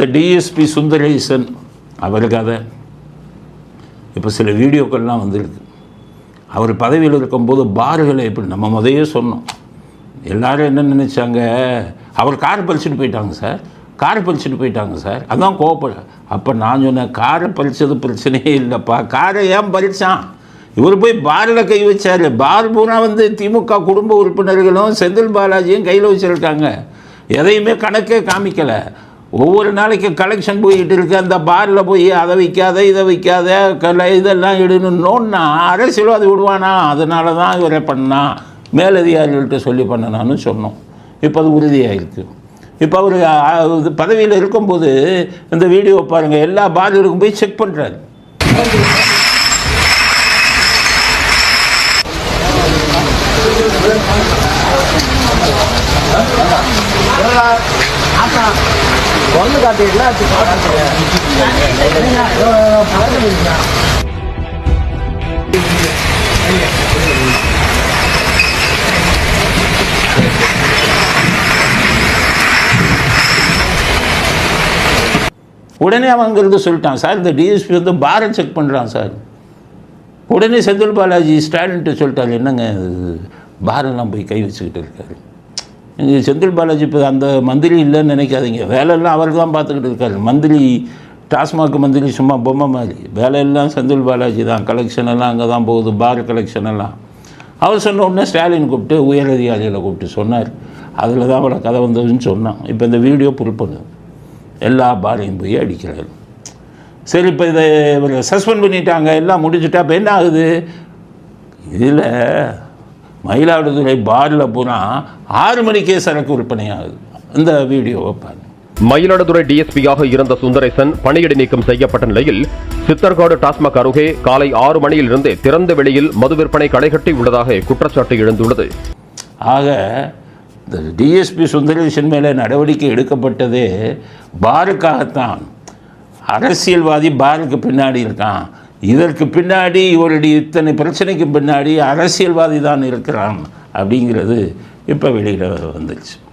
அந்த டிஎஸ்பி சுந்தரேசன் அவர் கதை இப்போ சில வீடியோக்கள்லாம் வந்திருக்கு. அவர் பதவியில் இருக்கும்போது பார்களை எப்படி நம்ம முதையே சொன்னோம். எல்லாரும் என்ன நினச்சாங்க? அவர் கார் பறிச்சுட்டு போயிட்டாங்க சார். கார் பறிச்சுட்டு போயிட்டாங்க சார். அதான் கோவப்பட அப்போ நான் சொன்னேன் காரை பறிச்சது பிரச்சனையே இல்லைப்பா. காரை ஏன் பறிச்சான்? இவர் போய் பாரில் கை வச்சார். பார் பூரா வந்து திமுக குடும்ப உறுப்பினர்களும் செந்தில் பாலாஜியும் கையில் வச்சுருக்காங்க. எதையுமே கணக்கே காமிக்கலை. ஒவ்வொரு நாளைக்கு கலெக்ஷன் போயிட்டு இருக்கு. அந்த பாரில் போய் அதை விற்காத இதை விற்காத கலை இதெல்லாம் இடணுன்னோன்னா அரசியல்வாதி விடுவானா? அதனால தான் இவரை பண்ணா. மேலதிகாரிகள்கிட்ட சொல்லி பண்ணனான்னு சொன்னோம். இப்போ அது உறுதியாகிருக்கு இப்போ அவர் பதவியில் இருக்கும்போது இந்த வீடியோ பாருங்கள் எல்லா பார்களுக்கும் போய் செக் பண்ணுறாரு ஒன்று காட்டிடல அது உடனே இருந்து சொல்லிட்டான் சார் இந்த டிஎஸ்பி வந்து பாரை செக் பண்ணுறான் சார். உடனே செந்தில் பாலாஜி ஸ்டாலின்ட்டு சொல்லிட்டாரு என்னங்க பாரெல்லாம் போய் கை வச்சுக்கிட்டு இருக்காரு. இங்கே செந்தில் பாலாஜி இப்போ அந்த மந்திரி இல்லைன்னு நினைக்காதீங்க. வேலையெல்லாம் அவர் தான் பார்த்துக்கிட்டு இருக்காரு. மந்திரி டாஸ்மாக் மந்திரி சும்மா பொம்மை மாதிரி. வேலையெல்லாம் செந்தில் பாலாஜி தான். கலெக்ஷன் எல்லாம் அங்கே தான் போகுது. பார் கலெக்ஷன் எல்லாம். அவர் சொன்ன உடனே ஸ்டாலின் கூப்பிட்டு உயர் அதிகாரிகளை கூப்பிட்டு சொன்னார். அதில் தான் அவளை கதை வந்ததுன்னு சொன்னான். இப்போ இந்த வீடியோ புல் பண்ணுது எல்லா பாரையும் போய் அடிக்கிறார். சரி இப்போ இதை இவர் சஸ்பெண்ட் பண்ணிட்டாங்க. எல்லாம் முடிச்சுட்டா இப்போ என்ன ஆகுது? இதில் மயிலாடுதுறை பாரில் பூரா ஆறு மணிக்கே சரக்கு விற்பனை ஆகுது இந்த வீடியோவை பாருங்க. மயிலாடுதுறை டிஎஸ்பியாக இருந்த சுந்தரேசன் பணியிடை நீக்கம் செய்யப்பட்ட நிலையில் சித்தர்காடு டாஸ்மாக் அருகே காலை ஆறு மணியிலிருந்து திறந்த வெளியில் மது விற்பனை கடைகட்டி உள்ளதாக குற்றச்சாட்டு எழுந்துள்ளது. ஆக இந்த டிஎஸ்பி சுந்தரேசன் மேலே நடவடிக்கை எடுக்கப்பட்டதே பாருக்காகத்தான். அரசியல்வாதி பாருக்கு பின்னாடி இருக்கான். இதற்கு பின்னாடி இவருடைய இத்தனை பிரச்சனைக்கு பின்னாடி அரசியல்வாதி தான் இருக்கிறான் அப்படிங்கிறது இப்போ வெளியில் வந்துச்சு